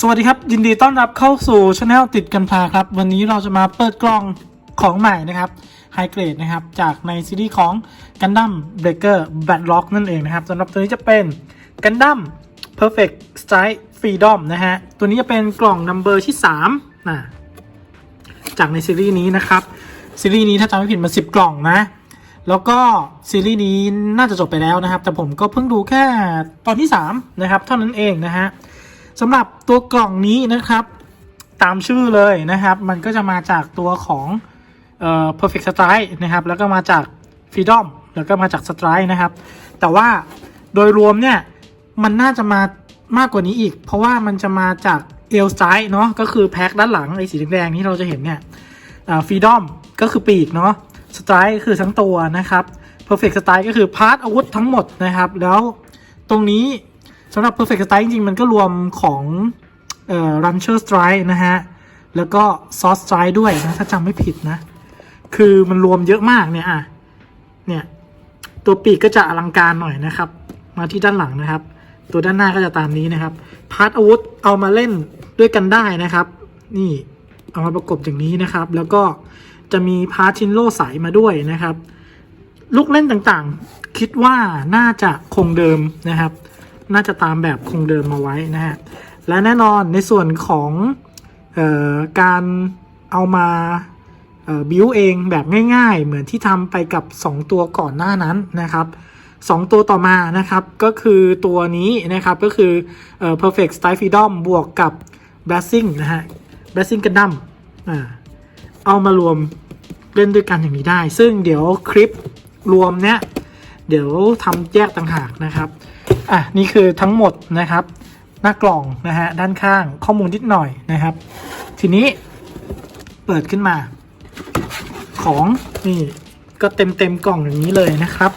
สวัสดีครับ ยินดีต้อนรับเข้าสู่ช anel ติดกันพาครับ วันนี้เราจะมาเปิดกล่องของใหม่นะครับไฮเกรดนะครับ จากในซีรีส์ของ Gundam Breaker Badlock นั่นเองนะครับสำหรับตัวนี้จะเป็น Gundam Perfect Strike Freedom นะฮะ ตัวนี้จะเป็นกล่องนัมเบอร์ที่3นะจากในซีรีส์นี้นะครับ ซีรีส์นี้ถ้าจำไม่ผิดมัน 10 กล่องนะ แล้วก็ซีรีส์นี้น่าจะจบไปแล้วนะครับ แต่ผมก็เพิ่งดูแค่ตอนที่3นะครับเท่านั้นเองนะฮะ สำหรับตัวกล่องนี้นะครับ ตามชื่อเลยนะครับ มันก็จะมาจากตัวของเอ่อ perfect strike นะครับ แล้วก็มาจาก freedom แล้วก็มาจาก strike นะครับ แต่ว่าโดยรวมเนี่ย มันน่าจะมามากกว่านี้อีก เพราะว่ามันจะมาจาก a l strike เนาะก็คือแพ็คด้านหลังไอ้สีแดงๆที่เราจะเห็นเนี่ยอ่า freedom ก็คือปีกเนาะ strike คือทั้งตัวนะครับ perfect strike ก็คือพาร์ทอาวุธทั้งหมดนะครับ แล้วตรงนี้ สำหรับ Perfect Strike จริงๆ มันก็รวมของเอ่อ Rancher Strike นะฮะ แล้วก็ Source Strike ด้วยนะ ถ้าจำไม่ผิดนะ คือมันรวมเยอะมากเนี่ยอะเนี่ย ตัวปีกก็จะอลังการหน่อยนะครับ มาที่ด้านหลังนะครับ ตัวด้านหน้าก็จะตามนี้นะครับ พาร์ทอาวุธเอามาเล่นด้วยกันได้นะครับ นี่เอามาประกบอย่างนี้นะครับ แล้วก็จะมีพาร์ทชินโลใสมาด้วยนะครับ ลูกเล่นต่างๆ คิดว่าน่าจะคงเดิมนะครับ น่าจะตามแบบคงเดิมมาไว้นะฮะ และแน่นอนในส่วนของเออการเอามาบิวเองแบบง่าย ๆ เหมือนที่ทำไปกับ 2 ตัวก่อนหน้านั้นนะครับ 2 ตัวต่อมานะครับ ก็คือตัวนี้นะครับ ก็คือเอ่อ perfect style freedom บวกกับ blessing นะฮะ blessing กันดั้มอ่าเอามารวมเล่นด้วยกันอย่างนี้ได้ ซึ่งเดี๋ยวคลิปรวมเนี้ย เดี๋ยวทำแยกต่างหากนะครับ อะนี่คือทั้งหมดนะครับ หน้ากล่องนะฮะด้านข้างข้อมูลนิดหน่อยนะครับ ทีนี้เปิดขึ้นมา ของนี่ก็เต็มเต็มกล่องอย่างนี้เลยนะครับ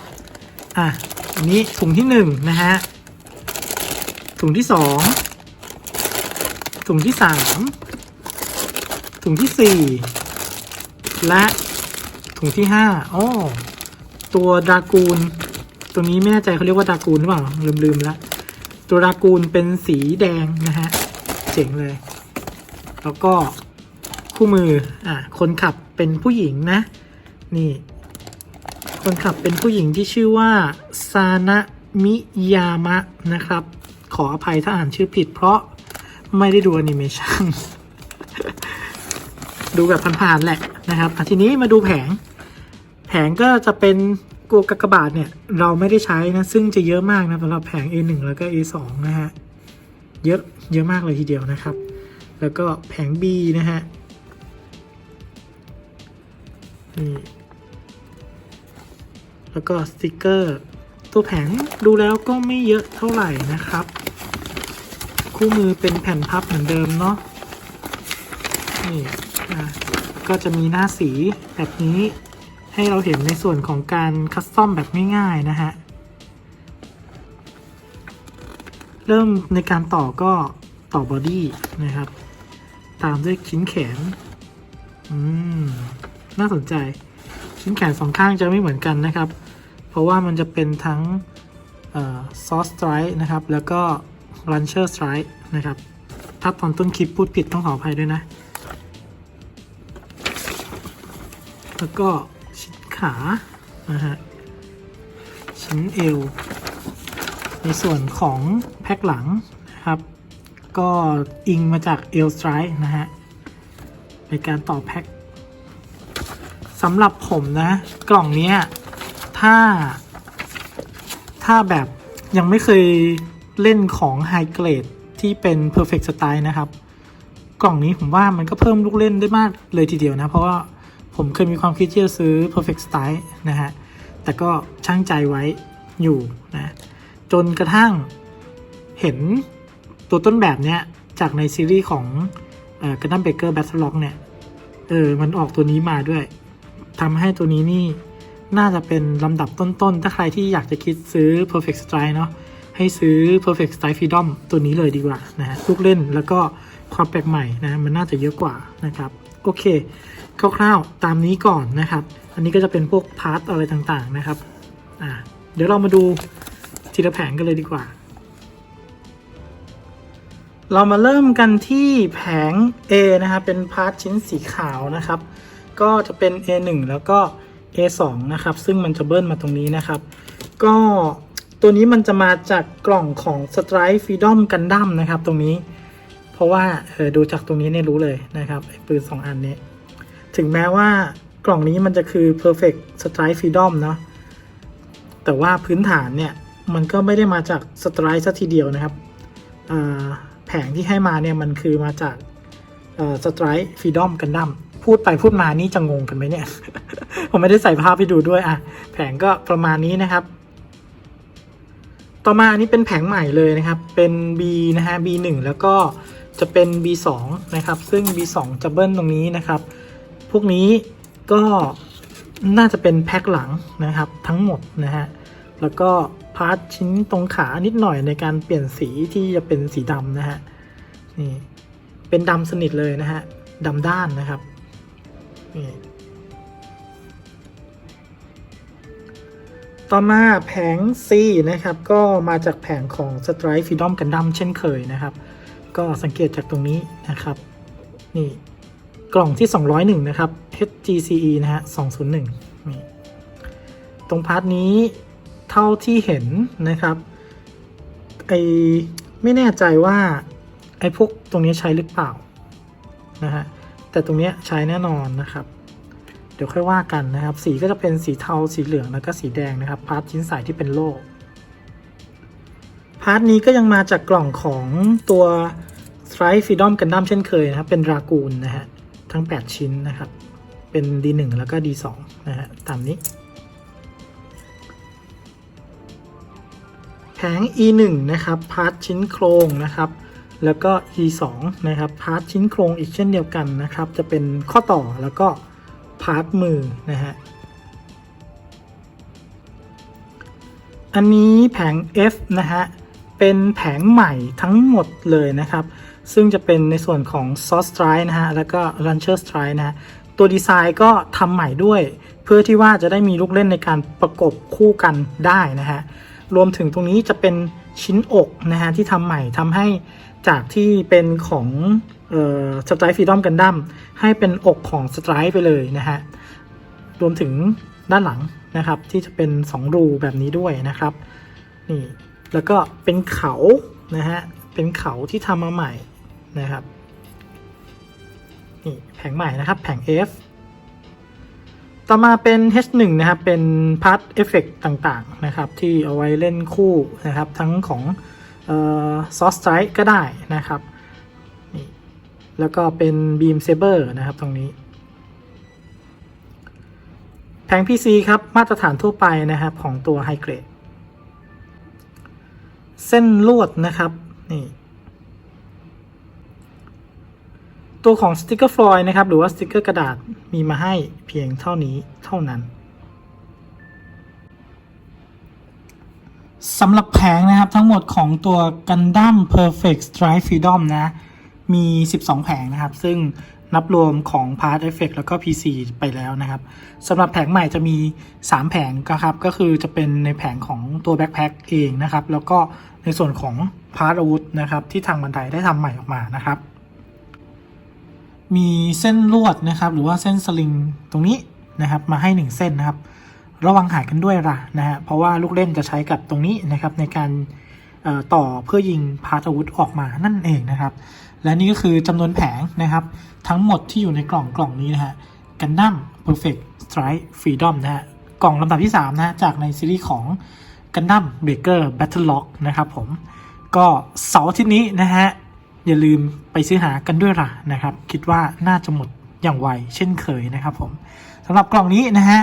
อะอันนี้ถุงที่หนึ่งนะฮะถุงที่สองถุงที่สามถุงที่สี่และถุงที่ห้าอ้อตัวดากูล ตัวนี้ไม่แน่ใจเขาเรียกว่าดากูลหรือเปล่า ลืมๆแล้วตัวดากูลเป็นสีแดงนะฮะ เจ๋งเลย แล้วก็คู่มืออะคนขับเป็นผู้หญิงนะ นี่ คนขับเป็นผู้หญิงที่ชื่อว่าซานะมิยามะนะครับ ขออภัยถ้าอ่านชื่อผิด เพราะไม่ได้ดูแอนิเมชันดูแบบผ่านๆแหละนะครับทีนี้มาดูแผง แผงก็จะเป็น กวกากบาทเนี่ย เราไม่ได้ใช้นะ ซึ่งจะเยอะมากนะสำหรับแผง A1 แล้วก็ A2 นะฮะ เยอะเยอะมากเลยทีเดียวนะครับ แล้วก็แผง B นะฮะนี่แล้วก็สติกเกอร์ ตัวแผงดูแล้วก็ไม่เยอะเท่าไหร่นะครับ คู่มือเป็นแผ่นพับเหมือนเดิมเนาะนี่อะก็จะมีหน้าสีแบบนี้ ให้เราเห็นในส่วนของการคัสตอมแบบง่ายๆนะฮะ เริ่มในการต่อก็ต่อบอดี้นะครับ ตามด้วยชิ้นแขน อืม น่าสนใจ ชิ้นแขนสองข้างจะไม่เหมือนกันนะครับ เพราะว่ามันจะเป็นทั้งซอสสไตร์นะครับ แล้วก็รันเชอร์สไตร์นะครับ ถ้าตอนต้นคลิปพูดผิดต้องขออภัยด้วยนะ แล้วก็ ขานะฮะชิ้นเอว ในส่วนของแพ็คหลังนะครับ ก็อิงมาจากเอลสไตร์นะฮะในการต่อแพ็คสำหรับผมนะ กล่องนี้ถ้า ถ้าแบบยังไม่เคยเล่นของไฮเกรดที่เป็น Perfect Style นะครับ กล่องนี้ผมว่ามันก็เพิ่มลูกเล่นได้มากเลยทีเดียวนะ เพราะว่า ผมเคยมีความคิดที่จะซื้อ Perfect Style นะฮะ แต่ก็ช่างใจไว้อยู่นะ จนกระทั่งเห็นตัวต้นแบบเนี้ย จากในซีรีส์ของเอ่อ Gundam Breaker Battle เนี่ย เออ มันออกตัวนี้มาด้วยทำให้ตัวนี้นี่น่าจะเป็นลำดับต้นๆ ถ้าใครที่อยากจะคิดซื้อ Perfect Strike เนาะให้ซื้อ Perfect Strike Freedom ตัวนี้เลยดีกว่านะฮะลูกเล่นแล้วก็ ความแปลกใหม่นะมันน่าจะเยอะกว่านะครับโอเคคร่าวๆตามนี้ก่อนนะครับ อันนี้ก็จะเป็นพวกพาร์ทอะไรต่างๆนะครับอ่าเดี๋ยวเรามาดูทีละแผงกันเลยดีกว่า เรามาเริ่มกันที่แผง A นะครับเป็นพาร์ทชิ้นสีขาวนะครับ ก็จะเป็น A1 แล้วก็ A2 นะครับ ซึ่งมันจะเบิ้ลมาตรงนี้นะครับ ก็ตัวนี้มันจะมาจากกล่องของ Strike Freedom Gundam นะครับ ตรงนี้ ราะว่าเออดูจากตรงนี้เนี่ยรู้เลยนะครับปืน 2 อันนี้ ถึงแม้ว่ากล่องนี้มันจะคือ Perfect Strike Freedom เนาะแต่ว่าพื้นฐานเนี่ย มันก็ไม่ได้มาจาก Strike ซะทีเดียวนะครับแผงที่ให้มาเนี่ย มันคือมาจากสไตร์ฟรีดอมกันดั้มพูดไปพูดมานี่จะงงกันไหมเนี่ย ผมไม่ได้ใส่ภาพให้ดูด้วยอะ แผงก็ประมาณนี้นะครับ ต่อมาอันนี้เป็นแผงใหม่เลยนะครับ เป็น B นะฮะ B1 แล้วก็ จะเป็น B2 นะครับ ซึ่ง B2 จะเบิ้ลตรงนี้นะครับ พวกนี้ก็น่าจะเป็นแพ็คหลังนะครับทั้งหมดนะฮะ แล้วก็พาร์ทชิ้นตรงขานิดหน่อยในการเปลี่ยนสีที่จะเป็นสีดำนะฮะ นี่ เป็นดำสนิทเลยนะฮะดำด้านนะครับ นี่ต่อมาแผง C นะครับ ก็มาจากแผงของ Strike Freedom Gundam เช่นเคยนะครับ ก็สังเกตจากตรงนี้นะครับ นี่กล่องที่ 201 นะครับ HGCE นะฮะ 201 นี่ ตรงพาร์ทนี้เท่าที่เห็นนะครับ ไอไม่แน่ใจว่า ไอพวกตรงนี้ใช้หรือเปล่า นะฮะ แต่ตรงเนี้ยใช้แน่นอนนะครับ เดี๋ยวค่อยว่ากันนะครับ สีก็จะเป็นสีเทา สีเหลือง แล้วก็สีแดงนะครับ พาร์ทชิ้นสายที่เป็นโล่ พาร์ทนี้ก็ยังมาจากกล่องของตัว Strike Freedom Gundam เช่นเคยนะครับ เป็นรากูนนะฮะ ทั้ง 8 ชิ้นนะครับ เป็น D1 แล้วก็ D2 นะฮะ ตามนี้ แผง E1 นะครับ พาร์ทชิ้นโครงนะครับ แล้วก็ E2 นะครับ พาร์ทชิ้นโครงอีกเช่นเดียวกันนะครับ จะเป็นข้อต่อแล้วก็พาร์ทมือนะฮะอันนี้แผง F นะฮะ เป็นแผงใหม่ทั้งหมดเลยนะครับ ซึ่งจะเป็นในส่วนของ Source Strike นะฮะ แล้วก็ Launcher Strike นะฮะ ตัวดีไซน์ก็ทำใหม่ด้วย เพื่อที่ว่าจะได้มีลูกเล่นในการประกบคู่กันได้นะฮะ รวมถึงตรงนี้จะเป็นชิ้นอกนะฮะ ที่ทำใหม่ทำให้จากที่เป็นของเอ่อ Strike Freedom Gundam ให้เป็นอกของ Strike ไปเลยนะฮะ รวมถึงด้านหลังนะครับที่จะเป็น 2 รูแบบนี้ด้วยนะครับ นี่ แล้วก็เป็นเขานะฮะ เป็นเขาที่ทำมาใหม่นะครับนี่แผงใหม่นะครับ แผง F ต่อมาเป็น H1 นะครับ เป็นพาร์ทเอฟเฟกต่างๆนะครับ ที่เอาไว้เล่นคู่นะครับ ทั้งของซอสไ Strike ก็ได้นะครับนี่แล้วก็เป็น Beam Saber นะครับตรงนี้ แผง PC ครับ มาตรฐานทั่วไปนะครับของตัว High Grade เส้นลวดนะครับนี่ตัวของสติกเกอร์ฟลอยล์นะครับ หรือว่าสติกเกอร์กระดาษมีมาให้เพียงเท่านี้เท่านั้นสำหรับแผงนะครับทั้งหมดของตัว Gundam Perfect Strike Freedom นะ มี 12 แผงนะครับ ซึ่ง นับรวมของ Part Effect แล้วก็ PC ไปแล้วนะครับสำหรับแผงใหม่จะมี 3 แผงนะครับ ก็คือจะเป็นในแผงของตัว Backpack เองนะครับ แล้วก็ในส่วนของพาร์ทอาวุธนะครับที่ทางบันไดได้ทำใหม่ออกมานะครับ มีเส้นลวดนะครับ หรือว่าเส้นสลิงตรงนี้นะครับมาให้ 1 เส้นนะครับ ระวังหายกันด้วยล่ะนะฮะเพราะว่าลูกเล่นจะใช้กับตรงนี้นะครับในการ ต่อเพื่อยิงพาร์ทอาวุธออกมานั่นเองนะครับ และนี่ก็คือจำนวนแผงนะครับ ทั้งหมดที่อยู่ในกล่องกล่องนี้นะฮะ Gundam Perfect Strike Freedom นะฮะกล่องลำดับที่ 3 นะฮะจากในซีรีส์ของ Gundam Breaker Battle Lock นะครับผมก็เสาร์อาทิตย์นี้นะฮะอย่าลืมไปซื้อหากันด้วยล่ะนะครับ คิดว่าน่าจะหมดอย่างไวเช่นเคยนะครับผมสำหรับกล่องนี้นะฮะ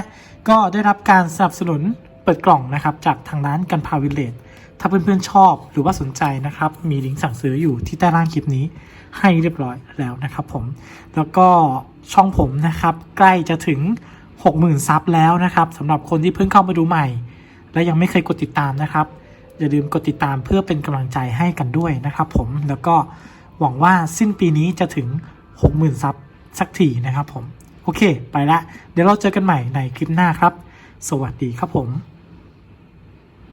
ก็ได้รับการสนับสนุนเปิดกล่องนะครับจากทางร้านกันพาวิลเลจ ถ้าเพื่อนๆชอบหรือว่าสนใจนะครับ มีลิงก์สั่งซื้ออยู่ที่ใต้ล่างคลิปนี้ให้เรียบร้อยแล้วนะครับผม แล้วก็ช่องผมนะครับ ใกล้จะถึง 60,000ซับแล้วนะครับสำหรับคนที่เพิ่งเข้ามาดูใหม่ และยังไม่เคยกดติดตามนะครับ อย่าลืมกดติดตามเพื่อเป็นกำลังใจให้กันด้วยนะครับผมแล้วก็หวังว่าสิ้นปีนี้จะถึง 60,000ซับสักทีนะครับผม โอเค ไปละ เดี๋ยวเราเจอกันใหม่ในคลิปหน้าครับ สวัสดีครับผม